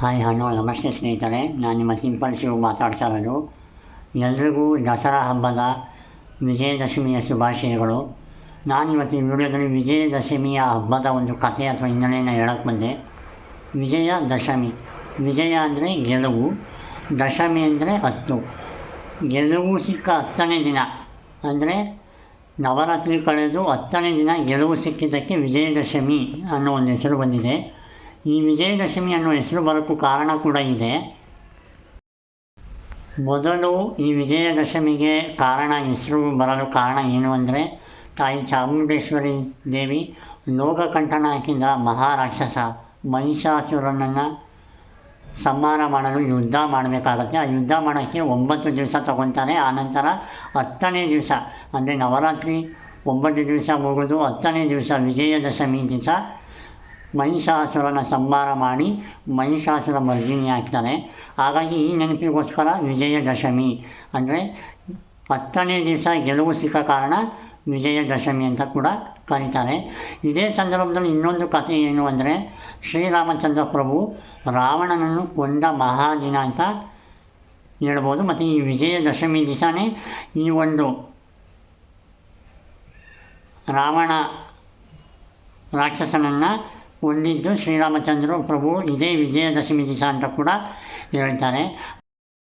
Hi, hello, ನಮಸ್ತೆ ಸ್ನೇಹಿತರೆ. ನಾನು ನಿಮ್ಮ ಸಿಂಪಲ್ ಶಿವ ಮಾತಾಡ್ತಾ ಇರೋದು. ಎಲ್ರಿಗೂ ದಸರಾ ಹಬ್ಬದ ವಿಜಯದಶಮಿಯ ಶುಭಾಶಯಗಳು. ನಾನು ಇವತ್ತು ಈ ವಿಡಿಯೋದಲ್ಲಿ ವಿಜಯದಶಮಿಯ ಹಬ್ಬದ ಒಂದು ಕಥೆ ಅಥವಾ ಹಿನ್ನೆಲೆಯನ್ನು ಹೇಳಕ್ಕೆ ಬಂದೆ. ವಿಜಯ ದಶಮಿ. ವಿಜಯ ಅಂದರೆ ಗೆಲುವು. ದಶಮಿ ಅಂದರೆ ಹತ್ತು. ಗೆಲುವು ಸಿಕ್ಕ ಹತ್ತನೇ ದಿನ. ಅಂದರೆ ನವರಾತ್ರಿ ಕಳೆದು ಹತ್ತನೇ ದಿನ ಗೆಲುವು ಸಿಕ್ಕಿದ್ದಕ್ಕೆ ವಿಜಯದಶಮಿ ಅನ್ನೋ ಒಂದು ಹೆಸರು ಬಂದಿದೆ. ಈ ವಿಜಯದಶಮಿ ಅನ್ನೋ ಹೆಸರು ಬರೋಕ್ಕೂ ಕಾರಣ ಕೂಡ ಇದೆ. ಮೊದಲು ಈ ವಿಜಯದಶಮಿಗೆ ಕಾರಣ, ಹೆಸರು ಬರಲು ಕಾರಣ ಏನು ಅಂದರೆ, ತಾಯಿ ಚಾಮುಂಡೇಶ್ವರಿ ದೇವಿ ಲೋಕಕಂಠನ ಹಾಕಿದ ಮಹಾರಾಕ್ಷಸ ಮಹಿಷಾಸುರನನ್ನು ಸಂಹಾರ ಮಾಡಲು ಯುದ್ಧ ಮಾಡಬೇಕಾಗತ್ತೆ. ಆ ಯುದ್ಧ ಮಾಡೋಕ್ಕೆ ಒಂಬತ್ತು ದಿವಸ ತಗೊತಾರೆ ಆನಂತರ ಹತ್ತನೇ ದಿವಸ, ಅಂದರೆ ನವರಾತ್ರಿ ಒಂಬತ್ತು ದಿವಸ ಮುಗಿದು ಹತ್ತನೇ ದಿವಸ ವಿಜಯದಶಮಿ ದಿವಸ ಮಹಿಷಾಸುರನ ಸಂಹಾರ ಮಾಡಿ ಮಹಿಷಾಸುರ ಮರ್ಜಿನಿ ಹಾಕ್ತಾನೆ. ಹಾಗಾಗಿ ಈ ನೆನಪಿಗೋಸ್ಕರ ವಿಜಯದಶಮಿ ಅಂದರೆ ಹತ್ತನೇ ದಿವಸ ಗೆಲುವು ಸಿಕ್ಕ ಕಾರಣ ವಿಜಯದಶಮಿ ಅಂತ ಕೂಡ ಕರೀತಾರೆ. ಇದೇ ಸಂದರ್ಭದಲ್ಲಿ ಇನ್ನೊಂದು ಕಥೆ ಏನು ಅಂದರೆ ಶ್ರೀರಾಮಚಂದ್ರ ಪ್ರಭು ರಾವಣನನ್ನು ಕೊಂದ ಮಹಾದಿನ ಅಂತ ಹೇಳ್ಬೋದು. ಮತ್ತು ಈ ವಿಜಯದಶಮಿ ದಿವಸನೇ ಈ ಒಂದು ರಾವಣ ರಾಕ್ಷಸನನ್ನು ಕೊಂದಿದ್ದು ಶ್ರೀರಾಮಚಂದ್ರ ಪ್ರಭು, ಇದೇ ವಿಜಯದಶಮಿ ದಿವಸ ಅಂತ ಕೂಡ ಹೇಳ್ತಾರೆ.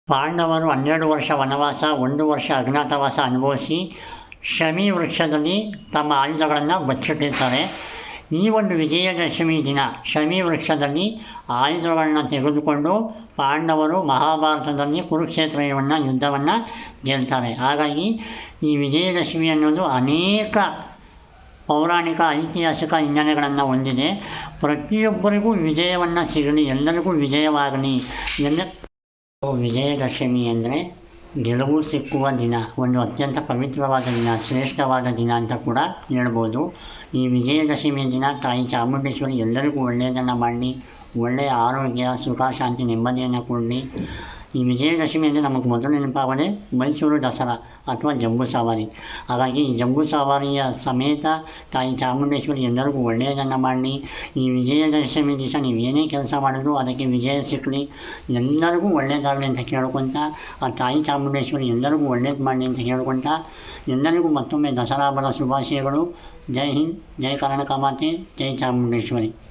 ಪಾಂಡವರು ಹನ್ನೆರಡು ವರ್ಷ ವನವಾಸ, ಒಂದು ವರ್ಷ ಅಜ್ಞಾತವಾಸ ಅನುಭವಿಸಿ ಶಮಿ ವೃಕ್ಷದಲ್ಲಿ ತಮ್ಮ ಆಯುಧಗಳನ್ನು ಬಚ್ಚಿಟ್ಟಿರ್ತಾರೆ. ಈ ಒಂದು ವಿಜಯದಶಮಿ ದಿನ ಶಮಿ ವೃಕ್ಷದಲ್ಲಿ ಆಯುಧಗಳನ್ನು ತೆಗೆದುಕೊಂಡು ಪಾಂಡವರು ಮಹಾಭಾರತದಲ್ಲಿ ಕುರುಕ್ಷೇತ್ರವನ್ನು, ಯುದ್ಧವನ್ನು ಗೆಲ್ತಾರೆ. ಹಾಗಾಗಿ ಈ ವಿಜಯದಶಮಿ ಅನ್ನೋದು ಅನೇಕ ಪೌರಾಣಿಕ ಐತಿಹಾಸಿಕ ಹಿನ್ನೆಲೆಗಳನ್ನು ಹೊಂದಿದೆ. ಪ್ರತಿಯೊಬ್ಬರಿಗೂ ವಿಜಯವನ್ನು ಸಿಗಲಿ, ಎಲ್ಲರಿಗೂ ವಿಜಯವಾಗಲಿ, ಎಲ್ಲ ವಿಜಯದಶಮಿ ಅಂದರೆ ಗೆಲುವು ಸಿಕ್ಕುವ ದಿನ, ಒಂದು ಅತ್ಯಂತ ಪವಿತ್ರವಾದ ದಿನ, ಶ್ರೇಷ್ಠವಾದ ದಿನ ಅಂತ ಕೂಡ ಹೇಳ್ಬೋದು. ಈ ವಿಜಯದಶಮಿಯ ದಿನ ತಾಯಿ ಚಾಮುಂಡೇಶ್ವರಿ ಎಲ್ಲರಿಗೂ ಒಳ್ಳೆಯದನ್ನು ಮಾಡಲಿ, ಒಳ್ಳೆಯ ಆರೋಗ್ಯ, ಸುಖ, ಶಾಂತಿ, ನೆಮ್ಮದಿಯನ್ನು ಕೊಡಲಿ. ಈ ವಿಜಯದಶಮಿ ಅಂದರೆ ನಮಗೆ ಮೊದಲು ನೆನಪಾಗೋದೇ ಮೈಸೂರು ದಸರಾ ಅಥವಾ ಜಂಬೂ ಸವಾರಿ. ಹಾಗಾಗಿ ಈ ಜಂಬೂ ಸವಾರಿಯ ಸಮೇತ ತಾಯಿ ಚಾಮುಂಡೇಶ್ವರಿ ಎಲ್ಲರಿಗೂ ಒಳ್ಳೆಯದನ್ನು ಮಾಡಲಿ. ಈ ವಿಜಯದಶಮಿ ದಿವಸ ನೀವು ಏನೇ ಕೆಲಸ ಮಾಡಿದ್ರು ಅದಕ್ಕೆ ವಿಜಯ ಸಿಕ್ಕಲಿ. ಎಲ್ಲರಿಗೂ ಒಳ್ಳೆಯದಾಗಲಿ ಅಂತ ಕೇಳ್ಕೊತ, ಆ ತಾಯಿ ಚಾಮುಂಡೇಶ್ವರಿ ಎಲ್ಲರಿಗೂ ಒಳ್ಳೇದು ಮಾಡಲಿ ಅಂತ ಕೇಳ್ಕೊತ, ಎಲ್ಲರಿಗೂ ಮತ್ತೊಮ್ಮೆ ದಸರಾ ಹಬ್ಬದ ಶುಭಾಶಯಗಳು. ಜೈ ಹಿಂದ್, ಜೈ ಕರ್ನಾಟಕ ಮಾತೆ, ಜೈ ಚಾಮುಂಡೇಶ್ವರಿ.